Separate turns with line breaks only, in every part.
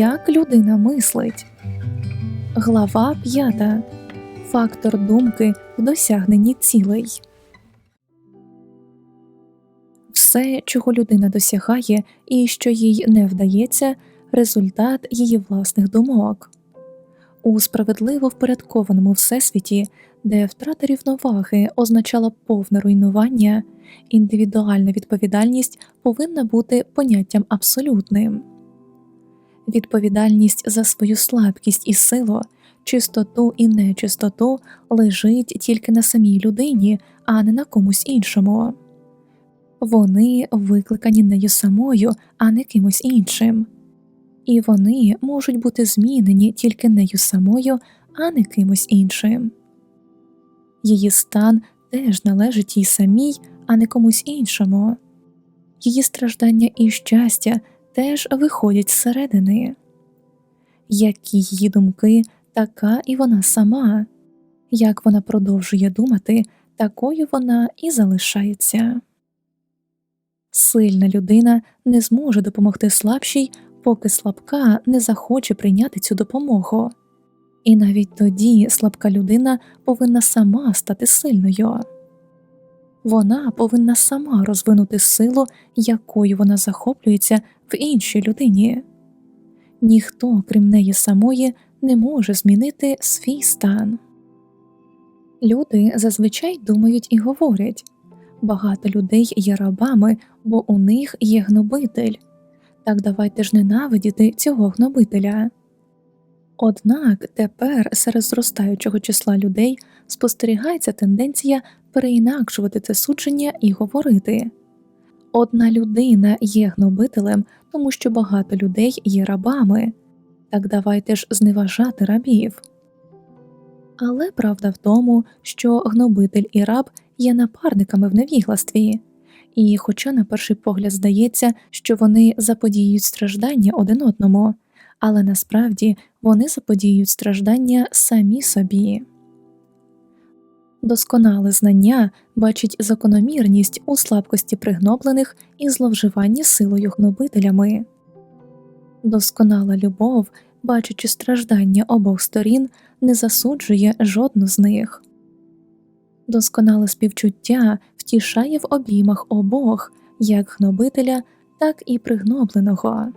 Як людина мислить. Глава 5. Фактор думки в досягненні цілей. Все, чого людина досягає і що їй не вдається, результат її власних думок. У справедливо впорядкованому всесвіті, де втрата рівноваги означала повне руйнування, індивідуальна відповідальність повинна бути поняттям абсолютним. Відповідальність за свою слабкість і силу, чистоту і нечистоту лежить тільки на самій людині, а не на комусь іншому. Вони викликані нею самою, а не кимось іншим, і вони можуть бути змінені тільки нею самою, а не кимось іншим. Її стан теж належить їй самій, а не комусь іншому, її страждання і щастя теж виходять зсередини. Які її думки, така і вона сама, як вона продовжує думати, такою вона і залишається. Сильна людина не зможе допомогти слабшій, поки слабка не захоче прийняти цю допомогу, і навіть тоді слабка людина повинна сама стати сильною. Вона повинна сама розвинути силу, якою вона захоплюється в іншій людині. Ніхто, крім неї самої, не може змінити свій стан. Люди зазвичай думають і говорять багато людей є рабами, бо у них є гнобитель. Так давайте ж ненавидіти цього гнобителя. Однак тепер серед зростаючого числа людей спостерігається тенденція переінакшувати це судження і говорити одна людина є гнобителем, тому що багато людей є рабами, так давайте ж зневажати рабів. Але правда в тому, що гнобитель і раб є напарниками в невігластві, і, хоча на перший погляд здається, що вони заподіюють страждання один одному, але насправді вони заподіюють страждання самі собі. Досконале знання бачить закономірність у слабкості пригноблених і зловживанні силою гнобителями. Досконала любов, бачачи страждання обох сторін, не засуджує жодну з них. Досконале співчуття втішає в обіймах обох як гнобителя, так і пригнобленого.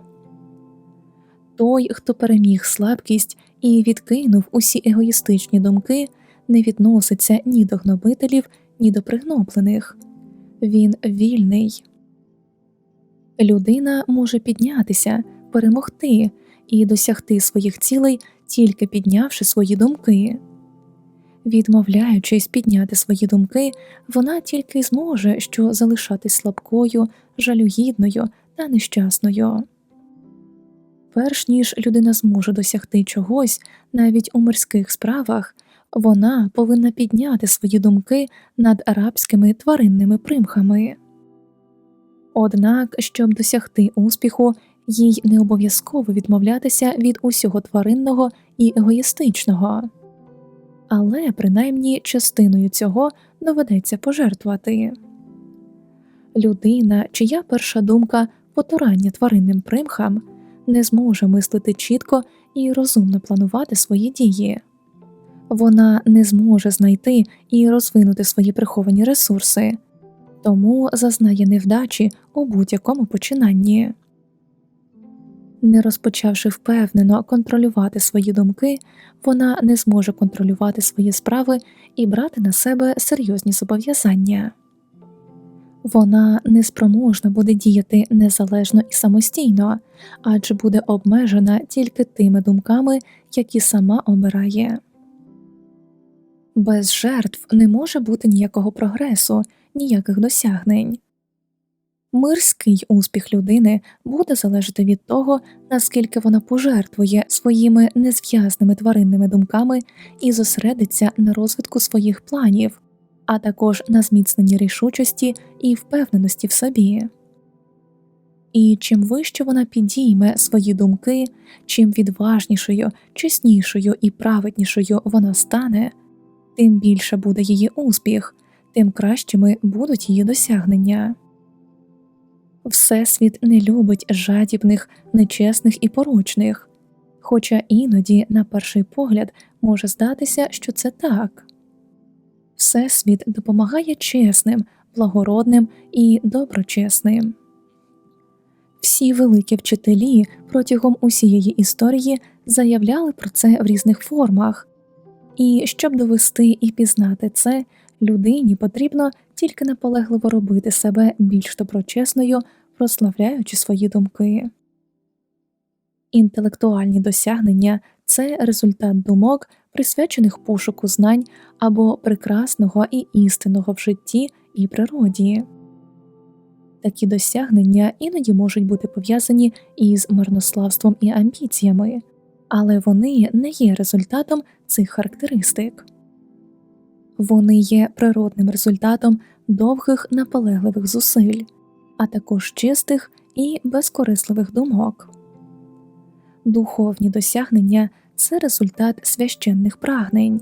Той, хто переміг слабкість і відкинув усі егоїстичні думки, не відноситься ні до гнобителів, ні до пригноблених він вільний. Людина може піднятися, перемогти і досягти своїх цілей, тільки піднявши свої думки. Відмовляючись підняти свої думки, вона тільки зможе що залишатись слабкою, жалюгідною та нещасною. Перш ніж людина зможе досягти чогось навіть у морських справах, вона повинна підняти свої думки над арабськими тваринними примхами. Однак, щоб досягти успіху, їй не обов'язково відмовлятися від усього тваринного і егоїстичного, але принаймні частиною цього доведеться пожертвувати. Людина, чия перша думка потурання тваринним примхам, не зможе мислити чітко і розумно планувати свої дії вона не зможе знайти і розвинути свої приховані ресурси, тому зазнає невдачі у будь-якому починанні. Не розпочавши впевнено контролювати свої думки, вона не зможе контролювати свої справи і брати на себе серйозні зобов'язання. Вона неспроможна буде діяти незалежно і самостійно, адже буде обмежена тільки тими думками, які сама обирає. Без жертв не може бути ніякого прогресу, ніяких досягнень. Мирський успіх людини буде залежати від того, наскільки вона пожертвує своїми незв'язними тваринними думками і зосередиться на розвитку своїх планів, а також на зміцненні рішучості і впевненості в собі. І чим вище вона підійме свої думки, чим відважнішою, чеснішою і праведнішою вона стане тим більше буде її успіх, тим кращими будуть її досягнення. Всесвіт не любить жадібних, нечесних і порочних, Хоча іноді, на перший погляд, може здатися, що це так. Всесвіт допомагає чесним, благородним і доброчесним. Всі великі вчителі протягом усієї історії заявляли про це в різних формах, і щоб довести і пізнати це, людині потрібно тільки наполегливо робити себе більш доброчесною, прославляючи свої думки. Інтелектуальні досягнення це результат думок, присвячених пошуку знань або прекрасного і істинного в житті і природі. Такі досягнення іноді можуть бути пов'язані із марнославством і амбіціями, але вони не є результатом цих характеристик. Вони є природним результатом довгих наполегливих зусиль, а також чистих і безкорисливих думок. Духовні досягнення це результат священних прагнень.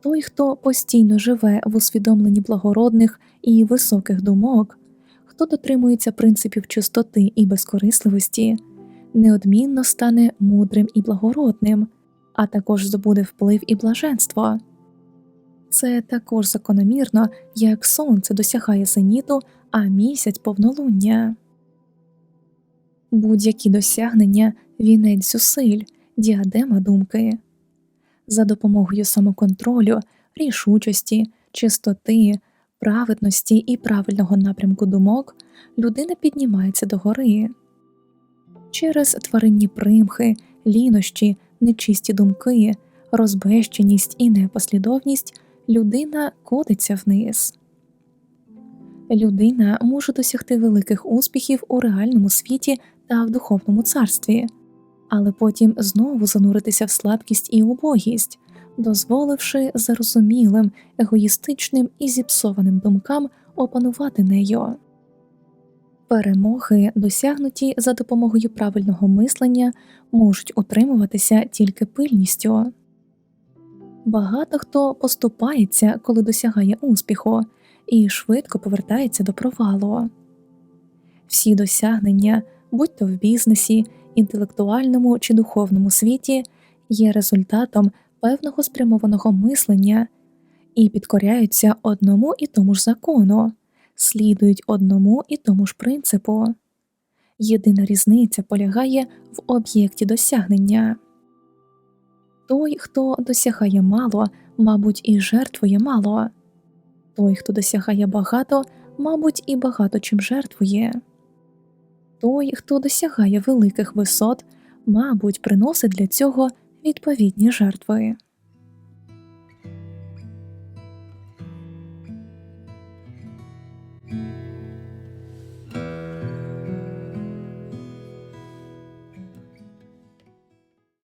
Той, хто постійно живе в усвідомленні благородних і високих думок, хто дотримується принципів чистоти і безкорисливості, неодмінно стане мудрим і благородним, а також здобуде вплив і блаженство. Це також закономірно, як сонце досягає зеніту, а місяць повнолуння. Будь-які досягнення вінець зусиль, діадема думки. За допомогою самоконтролю, рішучості, чистоти, праведності і правильного напрямку думок людина піднімається до гори. Через тваринні примхи, лінощі, нечисті думки, розбещеність і непослідовність людина котиться вниз. Людина може досягти великих успіхів у реальному світі та в духовному царстві, але потім знову зануритися в слабкість і убогість, дозволивши зарозумілим, егоїстичним і зіпсованим думкам опанувати нею. Перемоги, досягнуті за допомогою правильного мислення, можуть утримуватися тільки пильністю. Багато хто поступається, коли досягає успіху, і швидко повертається до провалу. Всі досягнення, будь то в бізнесі, інтелектуальному чи духовному світі, є результатом певного спрямованого мислення і підкоряються одному і тому ж закону, слідують одному і тому ж принципу. Єдина різниця полягає в об'єкті досягнення. Той, хто досягає мало, мабуть, і жертвує мало, той, хто досягає багато, мабуть, і багато чим жертвує. Той, хто досягає великих висот, мабуть, приносить для цього відповідні жертви.